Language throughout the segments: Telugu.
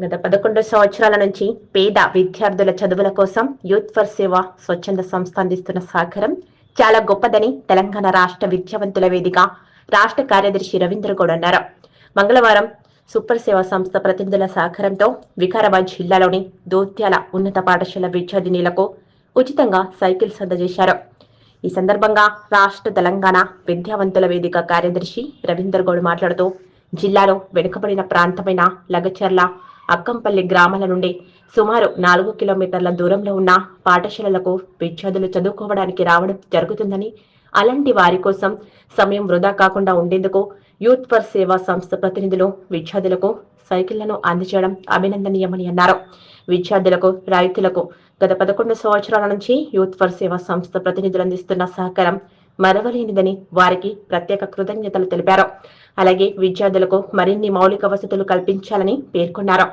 గత పదకొండు సంవత్సరాల నుంచి పేద విద్యార్థుల చదువుల కోసం యూత్ ఫర్ సేవ స్వచ్ఛంద సంస్థ అందిస్తున్న సహకారం చాలా గొప్పదని తెలంగాణ రాష్ట్ర విద్యావంతుల వేదిక రాష్ట్ర కార్యదర్శి రవీంద్ర గౌడ్ అన్నారు. మంగళవారం సూపర్ సేవ సంస్థ ప్రతినిధుల సహకారంతో వికారాబాద్ జిల్లాలోని దోత్యాల ఉన్నత పాఠశాల విద్యార్థినిలకు ఉచితంగా సైకిల్స్ అందజేశారు ఈ సందర్భంగా రాష్ట్ర తెలంగాణ విద్యావంతుల వేదిక కార్యదర్శి రవీందర్ గౌడ్ మాట్లాడుతూ జిల్లాలో వెనుకబడిన ప్రాంతమైన లగచర్ల అక్కంపల్లి గ్రామాల నుండి సుమారు నాలుగు కిలోమీటర్ల దూరంలో ఉన్న పాఠశాలలకు విద్యార్థులు చదువుకోవడానికి రావడం జరుగుతుందని అలాంటి వారి కోసం సమయం వృధా కాకుండా ఉండేందుకు యూత్ ఫర్ సేవా సంస్థ ప్రతినిధులు విద్యార్థులకు సైకిళ్ళను అందజేయడం అభినందనీయమని అన్నారు. విద్యార్థులకు రైతులకు గత పదకొండు సంవత్సరాల నుంచి యూత్ ఫర్ సేవా సంస్థ ప్రతినిధులు అందిస్తున్న సహకారం మరవలేనిదని వారికి ప్రత్యేక కృతజ్ఞతలు తెలిపారు. అలాగే విద్యార్థులకు మరిన్ని మౌలిక వసతులు కల్పించాలని పేర్కొన్నారు.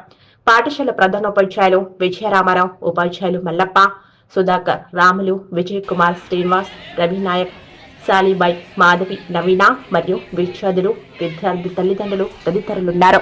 పాఠశాల ప్రధానోపాధ్యాయులు విజయరామారావు ఉపాధ్యాయులు మల్లప్ప సుధాకర్ రాములు విజయ్ కుమార్ శ్రీనివాస్ రవినాయక్ సాలిబాయ్ మాధవి నవీన మరియు విద్యార్థులు విద్యార్థి తల్లిదండ్రులు తదితరులున్నారు.